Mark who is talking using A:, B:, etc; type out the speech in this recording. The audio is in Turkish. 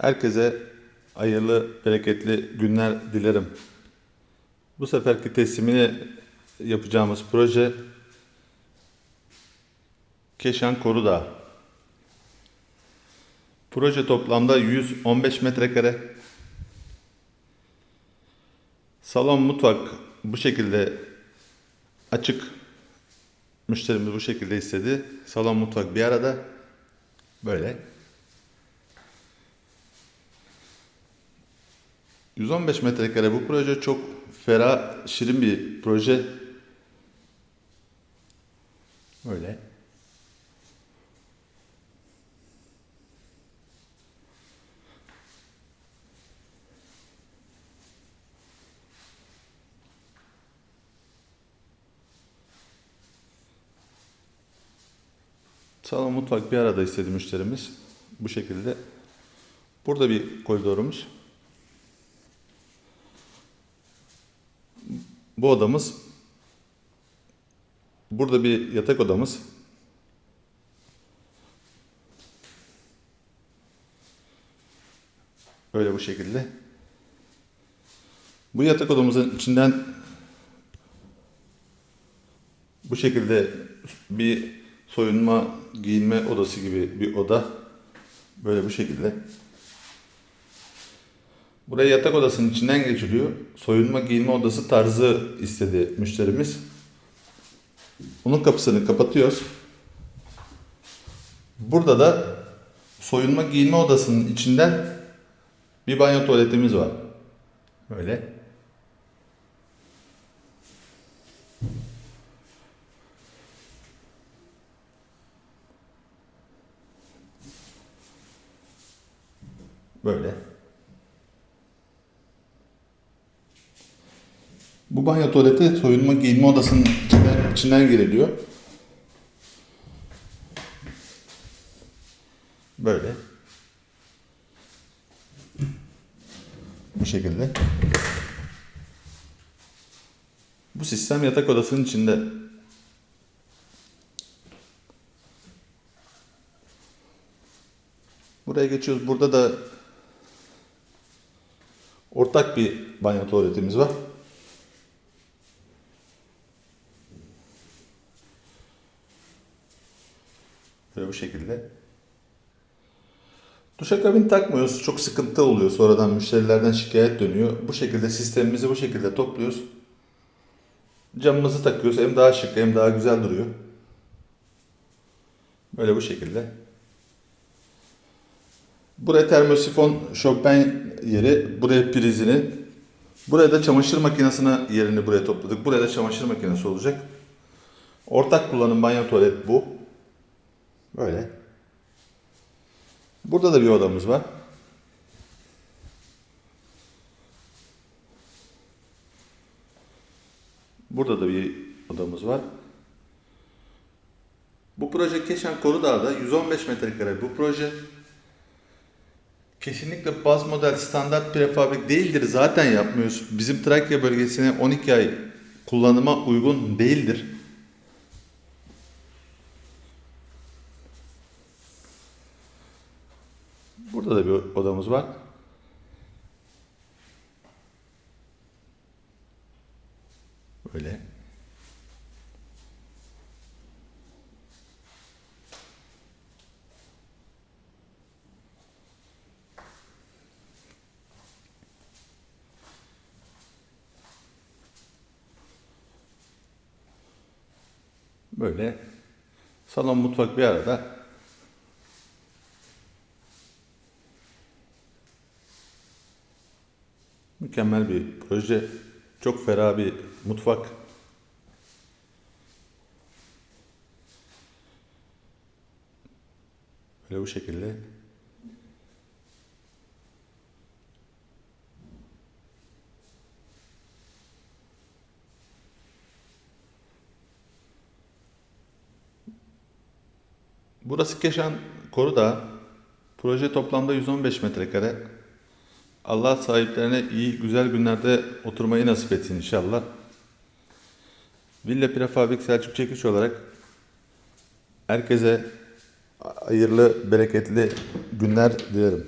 A: Herkese hayırlı, bereketli günler dilerim. Bu seferki teslimini yapacağımız proje Keşan Korudağ. Proje toplamda 115 metrekare. Salon mutfak bu şekilde açık. Müşterimiz bu şekilde istedi. Salon mutfak bir arada. Böyle. 115 metrekare bu proje çok ferah, şirin bir proje. Böyle. Salon mutfak bir arada istedi müşterimiz. Bu şekilde. Burada bir koridorumuz. Bu odamız. Burada bir yatak odamız. Böyle bu şekilde. Bu yatak odamızın içinden bu şekilde bir soyunma, giyinme odası gibi bir oda. Böyle bu şekilde. Buraya yatak odasının içinden geçiliyor. Soyunma giyinme odası tarzı istedi müşterimiz. Bunun kapısını kapatıyoruz. Burada da soyunma giyinme odasının içinden bir banyo tuvaletimiz var. Böyle. Böyle. Bu banyo tuvaleti soyunma giyinme odasının içinden, içinden giriliyor. Böyle. Bu şekilde. Bu sistem yatak odasının içinde. Buraya geçiyoruz. Burada da ortak bir banyo tuvaletimiz var. Bu şekilde. Duşakabin takmıyoruz. Çok sıkıntı oluyor. Sonradan müşterilerden şikayet dönüyor. Bu şekilde sistemimizi bu şekilde topluyoruz. Camımızı takıyoruz. Hem daha şık hem daha güzel duruyor. Böyle bu şekilde. Buraya termosifon şofben yeri. Buraya prizini. Buraya da çamaşır makinesine yerini buraya topladık. Buraya da çamaşır makinesi olacak. Ortak kullanım banyo tuvalet bu. Böyle. Burada da bir odamız var. Burada da bir odamız var. Bu proje Keşan Korudağ'da 115 metrekare bu proje. Kesinlikle baz model standart prefabrik değildir. Zaten yapmıyoruz. Bizim Trakya bölgesine 12 ay kullanıma uygun değildir. Burada da bir odamız var. Böyle. Böyle salon mutfak bir arada. Mükemmel bir proje. Çok ferah bir mutfak. Böyle bu şekilde. Burası Keşan Korudağ. Proje toplamda 115 metrekare. Allah sahiplerine iyi, güzel günlerde oturmayı nasip etsin inşallah. Villa Prefabrik Selçuk Çekiç olarak herkese hayırlı, bereketli günler dilerim.